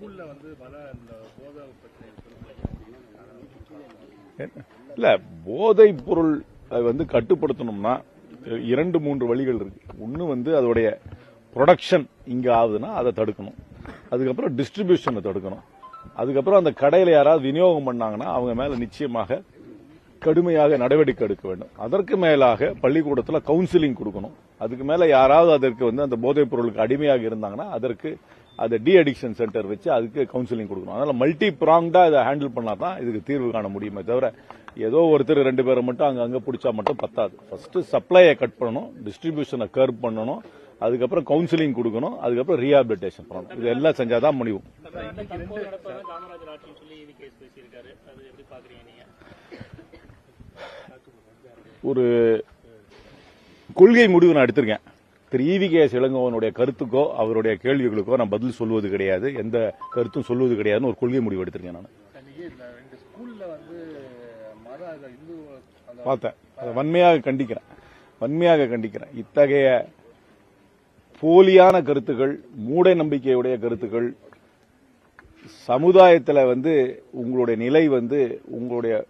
ஸ்கூல்ல வந்து பல இந்த போதை பிரச்சனை இல்ல போதைப் பொருள் அது வந்து கட்டுப்படுத்தணும்னா இரண்டு மூன்று வழிகள் இருக்கு. ஒன்னு வந்து அதோடைய ப்ரொடக்ஷன் இங்க ஆகுதுன்னா அதை தடுக்கணும். அதுக்கப்புறம் டிஸ்ட்ரிபியூஷனை தடுக்கணும். அதுக்கப்புறம் அந்த கடையில் யாராவது விநியோகம் பண்ணாங்கன்னா அவங்க மேல நிச்சயமாக கடுமையாக நடவடிக்கை எடுக்க வேண்டும். அதற்கு மேலாக பள்ளிக்கூடத்தில் கவுன்சிலிங் கொடுக்கணும். அதுக்கு மேல யாராவது அதற்கு வந்து அந்த போதைப் பொருளுக்கு அடிமையாக இருந்தாங்கன்னா அதற்கு அதை டி அடிக்ஷன் சென்டர் வச்சு அதுக்கு கவுன்சிலிங் கொடுக்கணும். அதனால மல்டி ப்ராங்டா இதை ஹேண்டில் பண்ணா தான் இதுக்கு தீர்வு காண முடியுமே தவிர ஏதோ ஒருத்தர் ரெண்டு பேரை மட்டும் அங்க அங்க பிடிச்சா மட்டும் பத்தாது. ஃபர்ஸ்ட் சப்ளையை கட் பண்ணணும் டிஸ்ட்ரிபியூஷனை கர்வ் பண்ணணும் அதுக்கப்புறம் கவுன்சிலிங் கொடுக்கணும் அதுக்கப்புறம் ரீஹாபிலிட்டேஷன் பண்ணணும். இது எல்லாம் செஞ்சாதான் முடியும். ஒரு கொள்கை முடிவு நான் எடுத்திருக்கேன். திரு ஈவி கே எஸ் இளங்கோவனுடைய கருத்துக்கோ அவருடைய கேள்விகளுக்கோ நான் பதில் சொல்வது கிடையாது. எந்த கருத்தும் சொல்வது கிடையாதுன்னு ஒரு கொள்கை முடிவு எடுத்திருக்கேன் நான். பார்த்தேன். அதை வன்மையாக கண்டிக்கிறேன். வன்மையாக கண்டிக்கிறேன். இத்தகைய போலியான கருத்துக்கள் மூட நம்பிக்கையுடைய கருத்துக்கள் சமுதாயத்தில் வந்து உங்களுடைய நிலை வந்து உங்களுடைய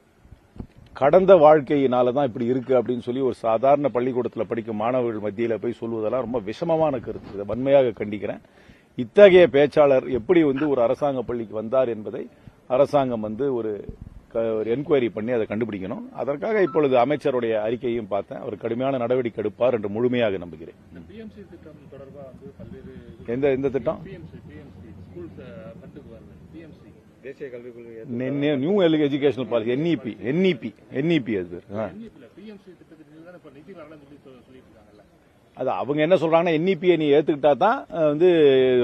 கடந்த வாழ்க்கையினால தான் இப்படி இருக்கு அப்படின்னு சொல்லி ஒரு சாதாரண பள்ளிக்கூடத்தில் படிக்கும் மாணவர்கள் மத்தியில் போய் சொல்வதெல்லாம் ரொம்ப விஷமமான கருத்து. இதை வன்மையாக கண்டிக்கிறேன். இத்தகைய பேச்சாளர் எப்படி வந்து ஒரு அரசாங்க பள்ளிக்கு வந்தார் என்பதை அரசாங்கம் வந்து ஒரு ஒரு என்கொயரி பண்ணி அதை கண்டுபிடிக்கணும். அதற்காக இப்பொழுது அமைச்சருடைய அறிக்கையும் பார்த்தேன். அவர் கடுமையான நடவடிக்கை எடுப்பார் என்று முழுமையாக நம்புகிறேன். எந்த எந்த திட்டம்? தேசிய கல்விக் கொள்கை நெ- நெ- new educational policy NEP NEP NEP அது இருக்காங்கல்ல அது அவங்க என்ன சொல்றாங்கன்னா என்இபியை நீ ஏத்துக்கிட்டா தான் வந்து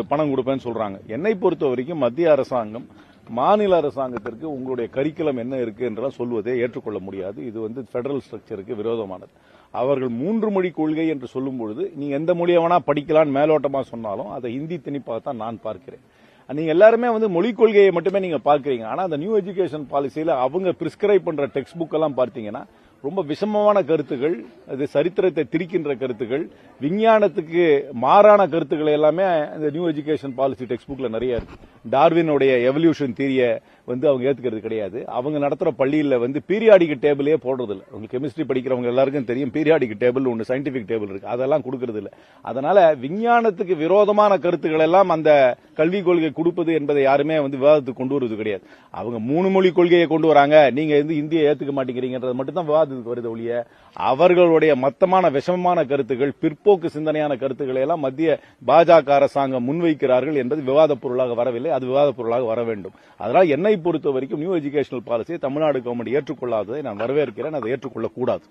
பணம் கொடுப்பேன்னு சொல்றாங்க. என்னை பொறுத்த வரைக்கும் மத்திய அரசாங்கம் மாநில அரசாங்கத்திற்கு உங்களுடைய கரிக்குலம் என்ன இருக்கு என்றெல்லாம் சொல்வதை ஏற்றுக்கொள்ள முடியாது. இது வந்து பெடரல் ஸ்ட்ரக்சருக்கு விரோதமானது. அவர்கள் மூன்று மொழி கொள்கை என்று சொல்லும் பொழுது நீங்க எந்த மொழியை வேணா படிக்கலாம்னு மேலோட்டமா சொன்னாலும் அதை ஹிந்தி திணிப்பாக தான் நான் பார்க்கிறேன். நீங்க எல்லாருமே வந்து மொழிக் கொள்கையை மட்டுமே நீங்க பாக்குறீங்க ஆனா அந்த நியூ எஜுகேஷன் பாலிசியில அவங்க பிரிஸ்கிரைப் பண்ற டெக்ஸ்ட் புக் எல்லாம் பார்த்தீங்கன்னா ரொம்ப விஷமமான கருத்துக்கள் அது சரித்திரத்தை திரிக்கின்ற கருத்துக்கள் விஞ்ஞானத்துக்கு மாறான கருத்துக்கள் எல்லாமே இந்த நியூ எஜுகேஷன் பாலிசி டெக்ஸ்ட் புக்ல நிறைய இருக்கு. டார்வினுடைய எவல்யூஷன் தியரிய வந்து அவங்க ஏத்துக்கிறது கிடையாது. அவங்க நடத்துற பள்ளியில வந்து பீரியாடிக் டேபிளே போடுறது இல்லை உங்களுக்கு கெமிஸ்ட்ரி படிக்கிறவங்க எல்லாருக்கும் தெரியும். பீரியாடிக் டேபிள் ஒன்று சயின்டிபிக் டேபிள் இருக்கு. அதெல்லாம் கொடுக்கறது இல்லை அதனால விஞ்ஞானத்துக்கு விரோதமான கருத்துக்கள் எல்லாம் அந்த கல்விக் கொள்கை கொடுப்பது என்பதை யாருமே வந்து விவாதத்துக்கு கொண்டு வருவது கிடையாது. அவங்க மூணு மொழி கொள்கையை கொண்டு வராங்க. நீங்க வந்து இந்தியை ஏத்துக்க மாட்டேங்கிறீங்கன்றது மட்டும் தான் விவாதத்துக்கு வருது ஒழிய அவர்களுடைய மத்தமான விஷமமான கருத்துக்கள் பிற்போக்கு சிந்தனையான கருத்துக்களை எல்லாம் மத்திய பாஜக அரசாங்கம் முன்வைக்கிறார்கள் என்பது விவாத பொருளாக வரவில்லை. அது விவாத பொருளாக வர வேண்டும். அதனால் என்னை பொறுத்த வரைக்கும் நியூ எஜுகேஷனல் பாலிசியை தமிழ்நாடு கவர்மெண்ட் ஏற்றுக்கொள்ளாததை நான் வரவேற்கிறேன். அதை ஏற்றுக்கொள்ளக்கூடாது.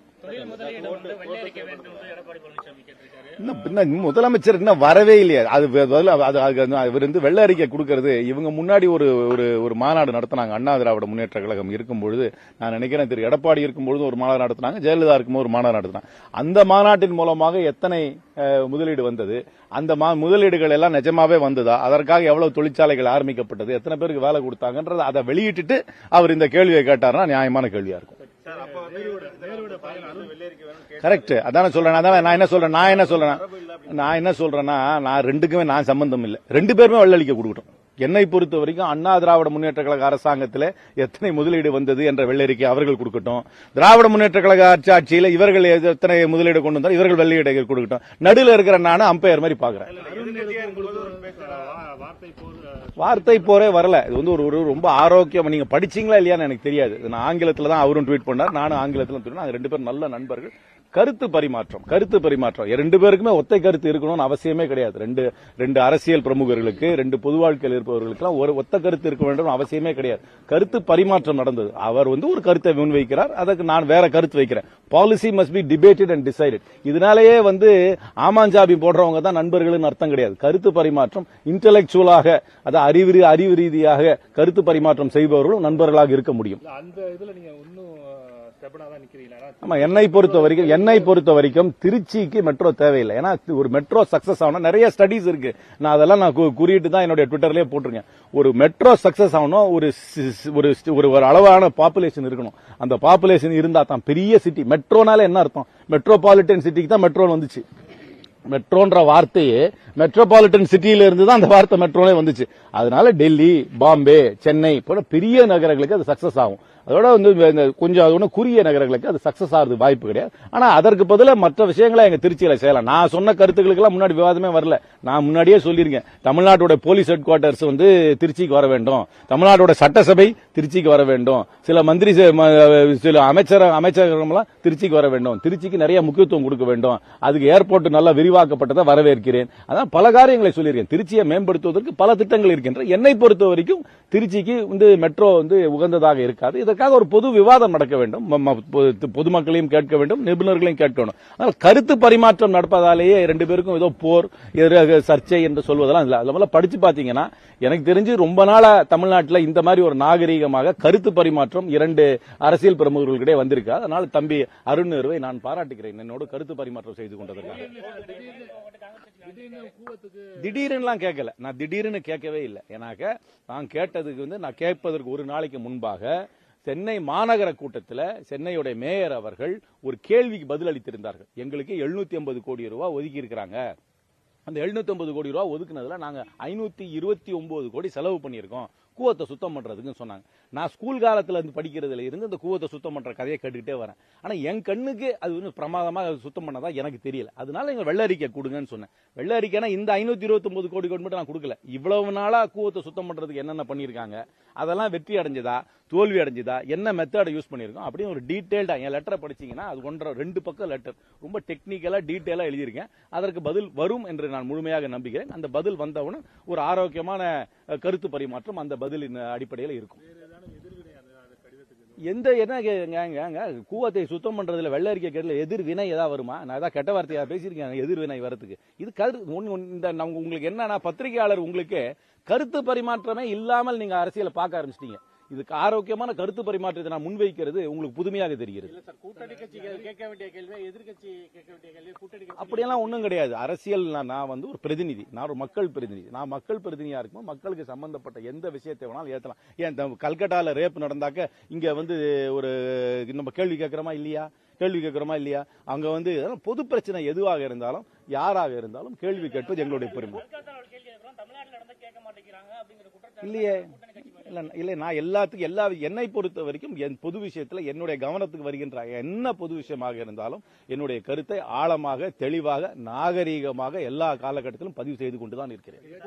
முதலமைச்சர் இன்னும் வரவே இல்லையா. அது வே- அது அது- அவர் வந்து வெள்ள அறிக்கை கொடுக்கறது. இவங்க முன்னாடி ஒரு ஒரு ஒரு மாநாடு நடத்தினாங்க. அண்ணா திராவிட முன்னேற்ற கழகம் இருக்கும்பொழுது நான் நினைக்கிறேன் திரு எடப்பாடி இருக்கும் பொழுது ஒரு மாநாடு நடத்தினாங்க. ஜெயலலிதா இருக்கும்போது ஒரு மாநாடு நடத்தினாங்க. அந்த மாநாட்டின் மூலமாக எத்தனை முதலீடு வந்தது? அந்த மா- முதலீடுகள் எல்லாம் நிஜமாவே வந்ததா? அதற்காக எவ்வளவு தொழிற்சாலைகள் ஆரம்பிக்கப்பட்டது? எத்தனை பேருக்கு வேலை கொடுத்தாங்கன்றத அதை வெளியிட்டுட்டு அவர் இந்த கேள்வியை கேட்டார்னா நியாயமான கேள்வியா இருக்கும். கரெக்ட் அதான சொல்றேன். அதான் நான் என்ன சொல்றேன்? நான் என்ன சொல்றேன் நான் என்ன சொல்றேன்னா நான் ரெண்டுக்குமே நான் சம்பந்தம் இல்லை. ரெண்டு பேருமே வெள்ளளிக்க கொடுக்கட்டும். என்னை பொறுத்த வரைக்கும் அண்ணா திராவிட முன்னேற்ற கழக அரசாங்கத்தில் எத்தனை முதலீடு வந்தது என்ற வெள்ளரிக்கை அவர்கள் கொடுக்கட்டும். திராவிட முன்னேற்ற கழக ஆட்சி ஆட்சியில் இவர்கள் எத்தனை முதலீடு கொண்டு வந்தாலும் இவர்கள் வெள்ளையீடு கொடுக்கட்டும். நடுவில் இருக்கிற நானும் அம்பையர் மாதிரி பாக்குறேன். வார்த்தை போரே வரல. இது வந்து ஒரு ஒரு ரொம்ப ஆரோக்கியம். நீங்க படிச்சீங்களா இல்லையான்னு எனக்கு தெரியாது. நான் ஆங்கிலத்தில் தான் அவரும் ட்வீட் பண்ணார். நானும் ஆங்கிலத்துல ட்வீட் ரெண்டு பேரும் நல்ல நண்பர்கள். கருத்து பரிமாற்றம். கருத்து பரிமாற்றம். ரெண்டு பேருக்குமே ஒத்தை கருத்து இருக்கணும்னு அவசியமே கிடையாது. ரெண்டு ரெண்டு அரசியல் பிரமுகர்களுக்கு ரெண்டு பொது வாழ்க்கையில் இருப்பவர்களுக்கு ஒரு ஒத்த கருத்து இருக்க வேண்டும் அவசியமே கிடையாது. கருத்து பரிமாற்றம் நடந்தது. அவர் வந்து ஒரு கருத்தை முன்வைக்கிறார். அதற்கு நான் வேற கருத்து வைக்கிறேன். Policy must be debated and decided இதனாலேயே வந்து ஆமாஞ்சாபி போடுறவங்க தான் நண்பர்கள்னு அர்த்தம் கிடையாது. கருத்து பரிமாற்றம் இன்டலெக்சுவலாக அதாவது அறிவு அறிவு ரீதியாக கருத்து பரிமாற்றம் செய்பவர்களும் நண்பர்களாக இருக்க முடியும். அந்த இதுல நீங்க இன்னும் ஆமா என்னை பொறுத்த வரைக்கும் என்னை பொறுத்த வரைக்கும் திருச்சிக்கு மெட்ரோ தேவையில்லை. ஏன்னா ஒரு மெட்ரோ சக்சஸ் ஆகணும். நிறைய ஸ்டடிஸ் இருக்கு. நான் அதெல்லாம் நான் குறியிட்டு தான் என்னுடைய ட்விட்டர்லயே போட்டிருக்கேன். ஒரு மெட்ரோ சக்சஸ் ஆகணும் ஒரு ஒரு ஒரு ஒரு அளவான பாப்புலேஷன் இருக்கணும். அந்த பாப்புலேஷன் இருந்தா தான் பெரிய சிட்டி மெட்ரோனால என்ன அர்த்தம்? மெட்ரோபாலிட்டன் சிட்டிக்கு தான் மெட்ரோ வந்துச்சு. மெட்ரோன்ற வார்த்தையே மெட்ரோபாலிட்டன் சிட்டியில இருந்து தான் அந்த வார்த்தை மெட்ரோலே வந்துச்சு. அதனால டெல்லி பாம்பே சென்னை போல பெரிய நகரங்களுக்கு அது சக்சஸ் ஆகும். அதோட வந்து இந்த கொஞ்சம் அது ஒண்ணு குறுகிய நகரங்களுக்கு அது சக்சஸ் ஆகிறது வாய்ப்பு கிடையாது. ஆனால் அதற்கு பதிலாக மற்ற விஷயங்களை எங்கள் திருச்சியில் செய்யலாம். நான் சொன்ன கருத்துக்களுக்கெல்லாம் முன்னாடி விவாதமே வரல. நான் முன்னாடியே சொல்லியிருக்கேன். தமிழ்நாட்டோட போலீஸ் ஹெட் குவார்ட்டர்ஸ் வந்து திருச்சிக்கு வர வேண்டும். தமிழ்நாட்டோட சட்டசபை திருச்சிக்கு வர வேண்டும். சில மந்திரி சில அமைச்சர் அமைச்சர்கள்லாம் திருச்சிக்கு வர வேண்டும். திருச்சிக்கு நிறைய முக்கியத்துவம் கொடுக்க வேண்டும். அதுக்கு ஏர்போர்ட் நல்லா விரிவாக்கப்பட்டதை வரவேற்கிறேன். அதான் பல காரியங்களை சொல்லியிருக்கேன். திருச்சியை மேம்படுத்துவதற்கு பல திட்டங்கள் இருக்கின்றன என்னை பொறுத்த வரைக்கும் திருச்சிக்கு வந்து மெட்ரோ வந்து உகந்ததாக இருக்காது. இதை அதற்காக ஒரு பொது விவாதம் நடக்க வேண்டும். ம- பொதுமக்களையும் கேட்க வேண்டும் நிபுணர்களையும் கேட்க வேண்டும். ஆனால் கருத்து பரிமாற்றம் நடப்பதாலேயே ரெண்டு பேருக்கும் ஏதோ போர் எதிராக சர்ச்சை என்று சொல்வதெல்லாம் இல்ல. அதனால படிச்சு பாத்தீங்கன்னா எனக்கு தெரிஞ்சு ரொம்ப நாளா தமிழ்நாட்டில் இந்த மாதிரி ஒரு நாகரீகமாக கருத்து பரிமாற்றம் இரண்டு அரசியல் பிரமுகர்களிடையே வந்திருக்கு. அதனால தம்பி அருண் நிறுவை நான் பாராட்டுகிறேன். என்னோட கருத்து பரிமாற்றம் செய்து கொண்டதற்காக. திடீர்னு திடீர்னுலாம் கேட்கல. நான் திடீர்னு கேட்கவே இல்லை. ஏன்னாக்க நான் கேட்டதுக்கு வந்து நான் கேட்பதற்கு ஒரு நாளைக்கு முன்பாக சென்னை மாநகர கூட்டத்தில் சென்னையுடைய மேயர் அவர்கள் ஒரு கேள்விக்கு பதில் அளித்திருந்தார்கள். எங்களுக்கு 750 கோடி ரூபாய் ஒதுக்கி இருக்கிறாங்க அந்த 750 கோடி ரூபாய் ஒதுக்குனதுல நாங்க ஐநூத்தி இருபத்தி ஒன்பது கோடி செலவு பண்ணியிருக்கோம். கூவத்தை சுத்தம் பண்ணுறதுக்குன்னு சொன்னாங்க. நான் ஸ்கூல் காலத்தில் இருந்து படிக்கிறதுல இருந்து இந்த கூவத்தை சுத்தம் பண்ணுற கதையை கேட்டுக்கிட்டே வரேன். ஆனால் என் கண்ணுக்கு அது வந்து பிரமாதமாக சுத்தம் பண்ணதா எனக்கு தெரியல. அதனால எங்கள் வெள்ள அறிக்கை கொடுங்கன்னு சொன்னேன். வெள்ள அறிக்கைனா இந்த ஐநூற்றி இருபத்தொம்பது கோடி கோடி மட்டும் நான் கொடுக்கல. இவ்வளவு நாளாக கூவத்தை சுத்தம் பண்ணுறதுக்கு என்னென்ன பண்ணியிருக்காங்க? அதெல்லாம் வெற்றி அடைஞ்சதா? தோல்வி அடைஞ்சதா? என்ன மெத்தடை யூஸ் பண்ணியிருக்கோம்? அப்படின்னு ஒரு டீட்டெயில்டாக என் லெட்டரை படிச்சீங்கன்னா அது ஒன்றரை ரெண்டு பக்கம் லெட்டர் ரொம்ப டெக்னிக்கலாக டீட்டெயிலாக எழுதியிருக்கேன். அதற்கு பதில் வரும் என்று நான் முழுமையாக நம்புகிறேன். அந்த பதில் வந்தவுடன் ஒரு ஆரோக்கியமான கருத்து பரிமாற்றம் அந்த பதிலின் அடிப்படையில் இருக்கும். எந்த என்ன கூவத்தை சுத்தம் பண்றதுல வெள்ள அறிக்கை கேட்டல எதிர்வினை ஏதாவது வருமா? நான் ஏதாவது கெட்ட வார்த்தையா பேசியிருக்கேன் எதிர்வினை வரதுக்கு இது கரு இந்த உங்களுக்கு என்னன்னா பத்திரிகையாளர் உங்களுக்கு கருத்து பரிமாற்றமே இல்லாமல் நீங்க அரசியலை பார்க்க ஆரம்பிச்சிட்டீங்க. இதுக்கு ஆரோக்கியமான கருத்து பரிமாற்றத்தை நான் முன்வைக்கிறது உங்களுக்கு புதுமையாக தெரிகிறது. அப்படியெல்லாம் ஒண்ணும் கிடையாது. அரசியல் நான் வந்து ஒரு பிரதிநிதி. நான் ஒரு மக்கள் பிரதிநிதி. நான் மக்கள் பிரதிநிதியா இருக்கும் மக்களுக்கு சம்பந்தப்பட்ட எந்த விஷயத்தை வேணாலும் ஏத்தலாம். ஏன் இந்த கல்கட்டால ரேப் நடந்தாக்க இங்க வந்து ஒரு நம்ம கேள்வி கேட்கிறோமா இல்லையா? கேள்வி கேட்கிறோமா இல்லையா? அங்க வந்து பொது பிரச்சனை எதுவாக இருந்தாலும் யாராக இருந்தாலும் கேள்வி கேட்பது எங்களுடைய பெருமை. இல்லையே. இல்ல இல்லை நான் எல்லாத்துக்கும் எல்லா என்னை பொறுத்த வரைக்கும் என் பொது விஷயத்துல என்னுடைய கவனத்துக்கு வருகின்ற என்ன பொது விஷயமாக இருந்தாலும் என்னுடைய கருத்தை ஆழமாக தெளிவாக நாகரீகமாக எல்லா காலகட்டத்திலும் பதிவு செய்து கொண்டு தான் இருக்கிறேன். இல்லை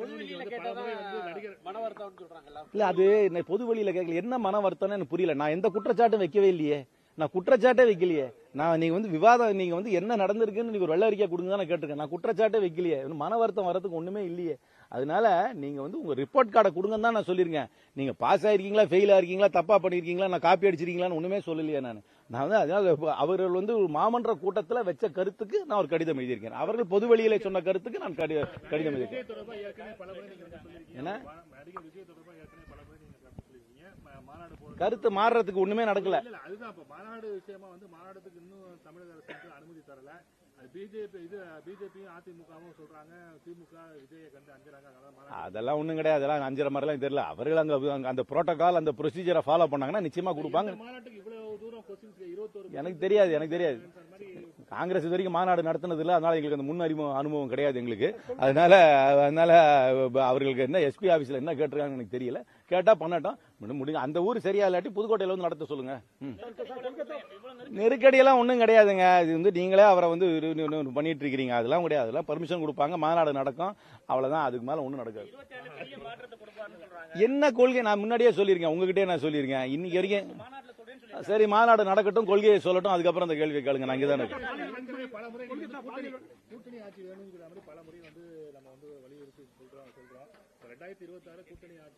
இல்ல அது என்னை பொது வழியில கேட்கல. என்ன மன வருத்தம்னு எனக்கு புரியல. நான் எந்த குற்றச்சாட்டும் வைக்கவே இல்லையே. நான் குற்றச்சாட்டே வைக்கலையே. நான் நீங்க வந்து விவாதம் நீங்க வந்து என்ன நடந்திருக்குன்னு நீங்க ஒரு வெள்ள அறிக்கை கொடுங்க நான் கேட்டிருக்கேன். நான் குற்றச்சாட்டே வைக்கலையே. இன்னும் மன வருத்தம் வரதுக்கு ஒண்ணுமே இல்லையே. அதனால நீங்க வந்து உங்க ரிப்போர்ட் கார்டை கொடுங்கன்னு தான் நான் சொல்லியிருக்கேன். நீங்க பாஸ் ஆயிருக்கீங்களா ஃபெயில் ஆயிருக்கீங்களா தப்பா பண்ணிருக்கீங்களா நான் காப்பி அடிச்சிருக்கீங்களான்னு ஒண்ணுமே சொல்லலையே நான். நான் வந்து அதனால அவர்கள் வந்து ஒரு மாமன்ற கூட்டத்துல வச்ச கருத்துக்கு நான் ஒரு கடிதம் எழுதியிருக்கேன். அவர்கள் பொது வெளியில சொன்ன கருத்துக்கு நான் கடி- கடிதம் எழுதியிருக்கேன். தொடர்பா கருத்து மாறுறதுக்கு ஒண்ணுமே நடக்கல. அதுதான் இப்ப மாநாடு விஷயமா வந்து மாநாடுக்கு இன்னும் தமிழக அரசு அனுமதி தரல. அது பிஜேபி இது பிஜேபியும் அதிமுகவும் சொல்றாங்க. திமுக விஜயை கண்டு அஞ்சுறாங்க. அதனால மாநாடு அதெல்லாம் ஒண்ணும் கிடையாது. அதெல்லாம் அஞ்சரை மாதிரிலாம் தெரியல. அவர்கள் அங்க அந்த புரோட்டோகால் அந்த ப்ரொசீஜரை ஃபாலோ பண்ணாங்கன்னா நிச்சயமா கொடுப்பாங்க. இந்த மாநாட்டுக்கு இவ்வளவு தூரம் கொஸ்டின்ஸ் இருபத்தோரு எனக்கு தெரியாது எனக்கு தெரியாது. காங்கிரஸ் இது வரைக்கும் மாநாடு நடத்தினது இல்ல. அதனால எங்களுக்கு அந்த முன் அறிமுகம் அனுபவம் கிடையாது எங்களுக்கு. அதனால அதனால அவர்களுக்கு என்ன எஸ்பி ஆபீஸ்ல என்ன கேட்டிருக்காங்கன்னு எனக்கு தெரியல. கேட்டா பண்ணட்டும் முடிஞ்ச அந்த ஊர் சரியா இல்லாட்டி புதுக்கோட்டையில வந்து நடத்த சொல்லுங்க ம். நெருக்கடியெல்லாம் ஒன்றும் கிடையாதுங்க இது வந்து நீங்களே அவரை வந்து பண்ணிட்டு இருக்கிறீங்க அதெல்லாம் கிடையாது அதெல்லாம் பர்மிஷன் கொடுப்பாங்க மாநாடு நடக்கும் அவ்வளவுதான் அதுக்கு மேல ஒன்றும் நடக்காது என்ன கொள்கை நான் முன்னாடியே சொல்லியிருக்கேன் உங்ககிட்டயே நான் சொல்லியிருக்கேன் இன்னைக்கு வரைக்கும் சரி மாநாடு நடக்கட்டும் கொள்கையை சொல்லட்டும் அதுக்கப்புறம் அந்த கேள்வி கேளுங்க நான் இங்கே தான்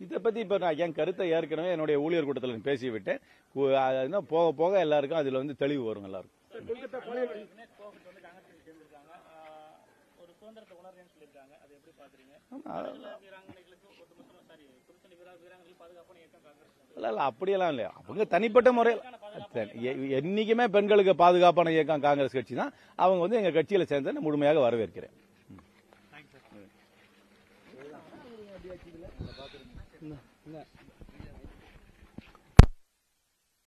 இதை பத்தி இப்ப நான் என் கருத்தை ஏற்கனவே என்னுடைய ஊழியர் கூட்டத்தில் பேசி விட்டேன் கு- அது என்ன போக போக எல்லாருக்கும் அதுல வந்து தெளிவு வரும் எல்லாருக்கும். இல்ல இல்ல அப்படியெல்லாம் இல்லையா? அவங்க தனிப்பட்ட முறையில் என்னைக்குமே பெண்களுக்கு பாதுகாப்பான இயக்கம் காங்கிரஸ் கட்சி தான். அவங்க வந்து எங்க கட்சியில சேர்ந்து முழுமையாக வரவேற்கிறேன். Isn't that?